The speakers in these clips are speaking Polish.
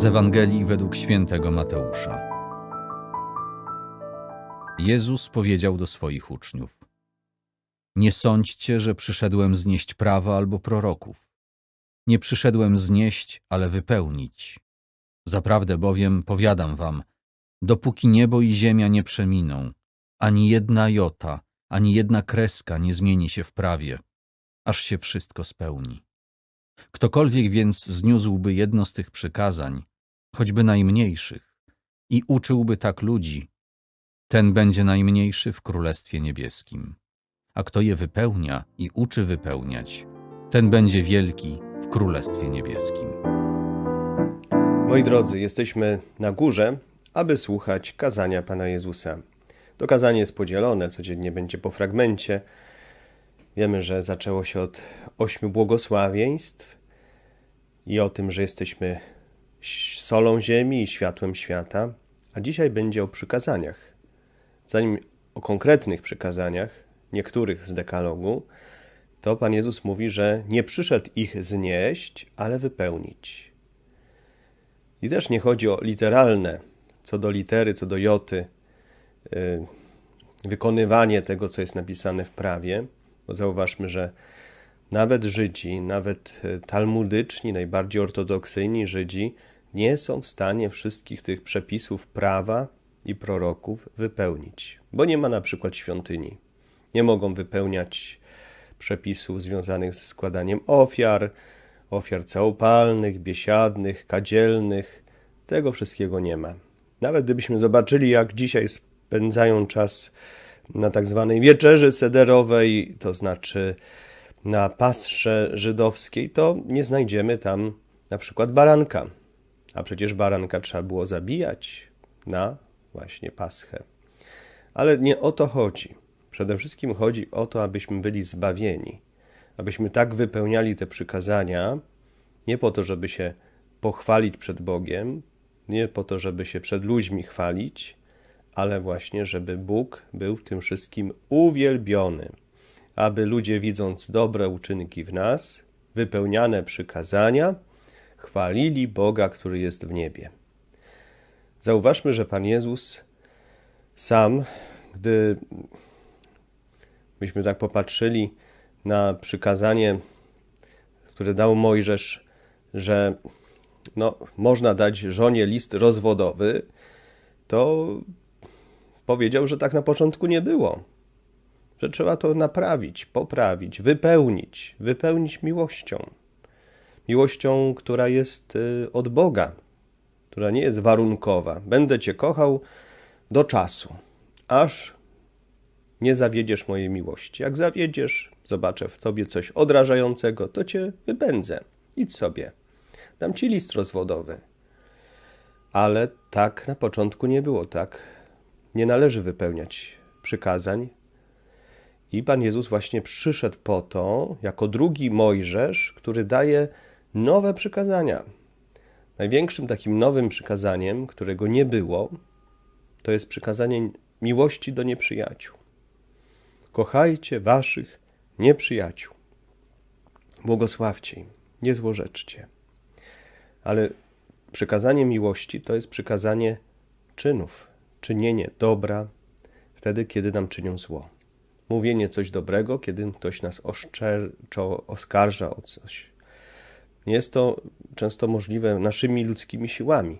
Z Ewangelii według świętego Mateusza. Jezus powiedział do swoich uczniów: Nie sądźcie, że przyszedłem znieść prawa albo proroków. Nie przyszedłem znieść, ale wypełnić. Zaprawdę bowiem powiadam wam, dopóki niebo i ziemia nie przeminą, ani jedna jota, ani jedna kreska nie zmieni się w prawie, aż się wszystko spełni. Ktokolwiek więc zniósłby jedno z tych przykazań, choćby najmniejszych, i uczyłby tak ludzi, ten będzie najmniejszy w Królestwie Niebieskim. A kto je wypełnia i uczy wypełniać, ten będzie wielki w Królestwie Niebieskim. Moi drodzy, jesteśmy na górze, aby słuchać kazania Pana Jezusa. To kazanie jest podzielone, codziennie będzie po fragmencie. Wiemy, że zaczęło się od ośmiu błogosławieństw i o tym, że jesteśmy solą ziemi i światłem świata, a dzisiaj będzie o przykazaniach. Zanim o konkretnych przykazaniach, niektórych z dekalogu, to Pan Jezus mówi, że nie przyszedł ich znieść, ale wypełnić. I też nie chodzi o literalne, co do litery, co do joty, yy, wykonywanie tego, co jest napisane w prawie, bo zauważmy, że nawet Żydzi, nawet y, talmudyczni, najbardziej ortodoksyjni Żydzi nie są w stanie wszystkich tych przepisów prawa i proroków wypełnić, bo nie ma na przykład świątyni. Nie mogą wypełniać przepisów związanych ze składaniem ofiar, ofiar całopalnych, biesiadnych, kadzielnych. Tego wszystkiego nie ma. Nawet gdybyśmy zobaczyli, jak dzisiaj spędzają czas na tak zwanej wieczerzy sederowej, to znaczy na pasrze żydowskiej, to nie znajdziemy tam na przykład baranka. A przecież baranka trzeba było zabijać na właśnie paschę. Ale nie o to chodzi. Przede wszystkim chodzi o to, abyśmy byli zbawieni, abyśmy tak wypełniali te przykazania, nie po to, żeby się pochwalić przed Bogiem, nie po to, żeby się przed ludźmi chwalić, ale właśnie, żeby Bóg był tym wszystkim uwielbiony, aby ludzie, widząc dobre uczynki w nas, wypełniane przykazania, chwalili Boga, który jest w niebie. Zauważmy, że Pan Jezus sam, gdy byśmy tak popatrzyli na przykazanie, które dał Mojżesz, że no, można dać żonie list rozwodowy, to powiedział, że tak na początku nie było. Że trzeba to naprawić, poprawić, wypełnić, wypełnić miłością. Miłością, która jest y, od Boga, która nie jest warunkowa. Będę Cię kochał do czasu, aż nie zawiedziesz mojej miłości. Jak zawiedziesz, zobaczę w Tobie coś odrażającego, to Cię wypędzę. Idź sobie. Dam Ci list rozwodowy. Ale tak na początku nie było, tak nie należy wypełniać przykazań. I Pan Jezus właśnie przyszedł po to, jako drugi Mojżesz, który daje nowe przykazania. Największym takim nowym przykazaniem, którego nie było, to jest przykazanie miłości do nieprzyjaciół. Kochajcie waszych nieprzyjaciół. Błogosławcie im, nie złorzeczcie. Ale przykazanie miłości to jest przykazanie czynów, czynienie dobra wtedy, kiedy nam czynią zło. Mówienie coś dobrego, kiedy ktoś nas oszczerczo oskarża o coś, jest to często możliwe naszymi ludzkimi siłami.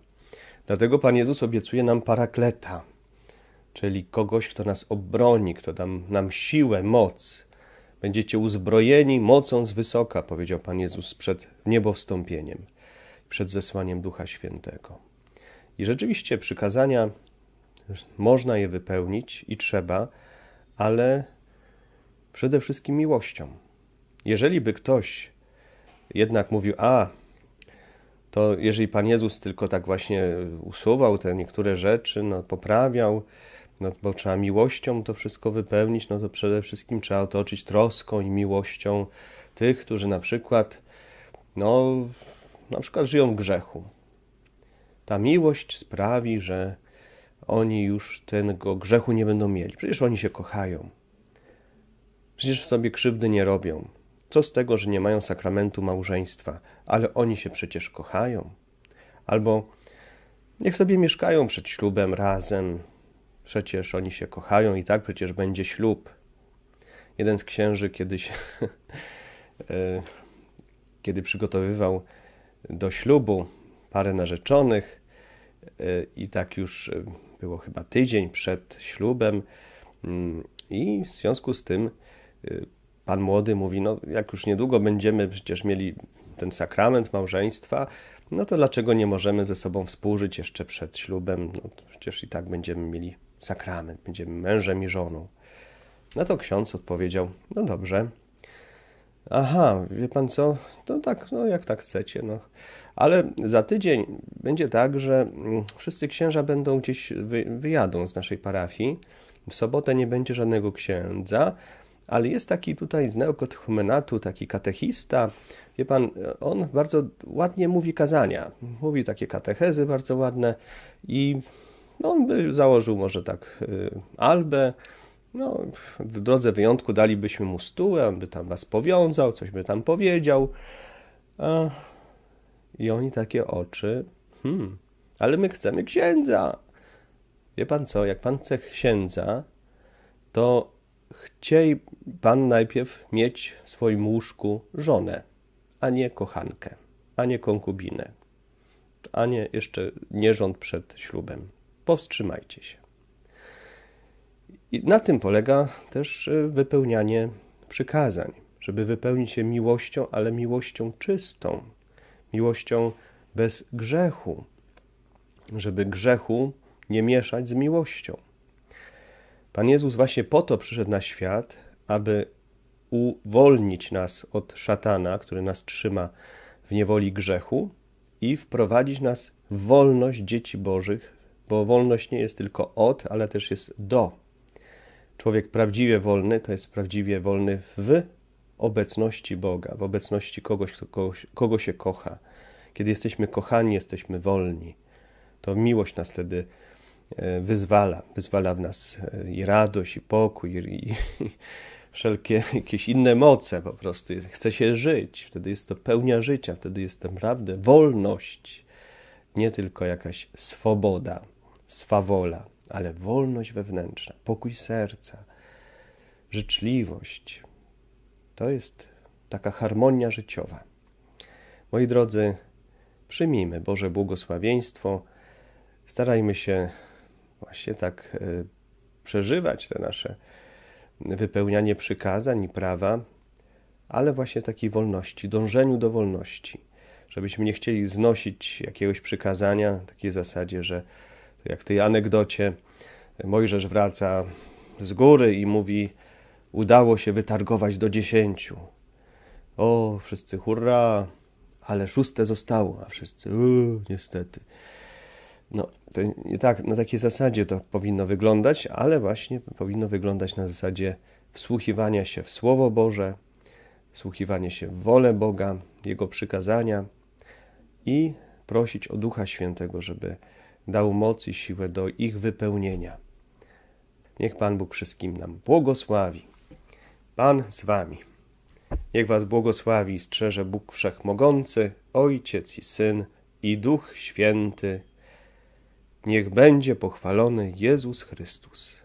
Dlatego Pan Jezus obiecuje nam parakleta, czyli kogoś, kto nas obroni, kto da nam siłę, moc. Będziecie uzbrojeni mocą z wysoka, powiedział Pan Jezus przed niebowstąpieniem, przed zesłaniem Ducha Świętego. I rzeczywiście przykazania można je wypełnić i trzeba, ale przede wszystkim miłością. Jeżeli by ktoś jednak mówił, a to jeżeli Pan Jezus tylko tak właśnie usuwał te niektóre rzeczy, no, poprawiał, no, bo trzeba miłością to wszystko wypełnić, no to przede wszystkim trzeba otoczyć troską i miłością tych, którzy na przykład, no, na przykład żyją w grzechu. Ta miłość sprawi, że oni już tego grzechu nie będą mieli. Przecież oni się kochają. Przecież sobie krzywdy nie robią. Co z tego, że nie mają sakramentu małżeństwa, ale oni się przecież kochają. Albo niech sobie mieszkają przed ślubem razem. Przecież oni się kochają i tak przecież będzie ślub. Jeden z księży kiedyś, e, kiedy przygotowywał do ślubu parę narzeczonych, e, i tak już e, było chyba tydzień przed ślubem, mm, i w związku z tym pan młody mówi: No, jak już niedługo będziemy przecież mieli ten sakrament małżeństwa, no to dlaczego nie możemy ze sobą współżyć jeszcze przed ślubem? No, przecież i tak będziemy mieli sakrament, będziemy mężem i żoną. No to ksiądz odpowiedział: No dobrze. Aha, wie pan co? No tak, no jak tak chcecie, no. Ale za tydzień będzie tak, że mm, wszyscy księża będą gdzieś wy, wyjadą z naszej parafii. W sobotę nie będzie żadnego księdza, ale jest taki tutaj z neokatechumenatu, taki katechista. Wie pan, on bardzo ładnie mówi kazania. Mówi takie katechezy bardzo ładne i no, on by założył może tak y, albę. No, w drodze wyjątku dalibyśmy mu stół, on by tam was powiązał, coś by tam powiedział. A, I oni takie oczy. Hmm, ale my chcemy księdza. Wie pan co, jak pan chce księdza, to chciej pan najpierw mieć w swoim łóżku żonę, a nie kochankę, a nie konkubinę, a nie jeszcze nierząd przed ślubem. Powstrzymajcie się. I na tym polega też y, wypełnianie przykazań, żeby wypełnić je miłością, ale miłością czystą, miłością bez grzechu, żeby grzechu nie mieszać z miłością. Pan Jezus właśnie po to przyszedł na świat, aby uwolnić nas od szatana, który nas trzyma w niewoli grzechu i wprowadzić nas w wolność dzieci Bożych, bo wolność nie jest tylko od, ale też jest do. Człowiek prawdziwie wolny to jest prawdziwie wolny w obecności Boga, w obecności kogoś, kogo, kogo się kocha. Kiedy jesteśmy kochani, jesteśmy wolni. To miłość nas wtedy E, wyzwala. Wyzwala w nas e, i radość, i pokój, i, i wszelkie jakieś inne moce po prostu. Chce się żyć. Wtedy jest to pełnia życia, wtedy jest naprawdę wolność. Nie tylko jakaś swoboda, swawola, ale wolność wewnętrzna, pokój serca, życzliwość. To jest taka harmonia życiowa. Moi drodzy, przyjmijmy Boże błogosławieństwo, starajmy się właśnie tak e, przeżywać te nasze wypełnianie przykazań i prawa, ale właśnie takiej wolności, dążeniu do wolności. Żebyśmy nie chcieli znosić jakiegoś przykazania, takiej zasadzie, że jak w tej anegdocie Mojżesz wraca z góry i mówi: Udało się wytargować do dziesięciu. O, wszyscy hurra, ale szóste zostało, a wszyscy, niestety. No, to nie tak, na takiej zasadzie to powinno wyglądać, ale właśnie powinno wyglądać na zasadzie wsłuchiwania się w Słowo Boże, wsłuchiwania się w wolę Boga, Jego przykazania i prosić o Ducha Świętego, żeby dał moc i siłę do ich wypełnienia. Niech Pan Bóg wszystkim nam błogosławi. Pan z Wami. Niech Was błogosławi i strzeże Bóg Wszechmogący, Ojciec i Syn i Duch Święty. Niech będzie pochwalony Jezus Chrystus.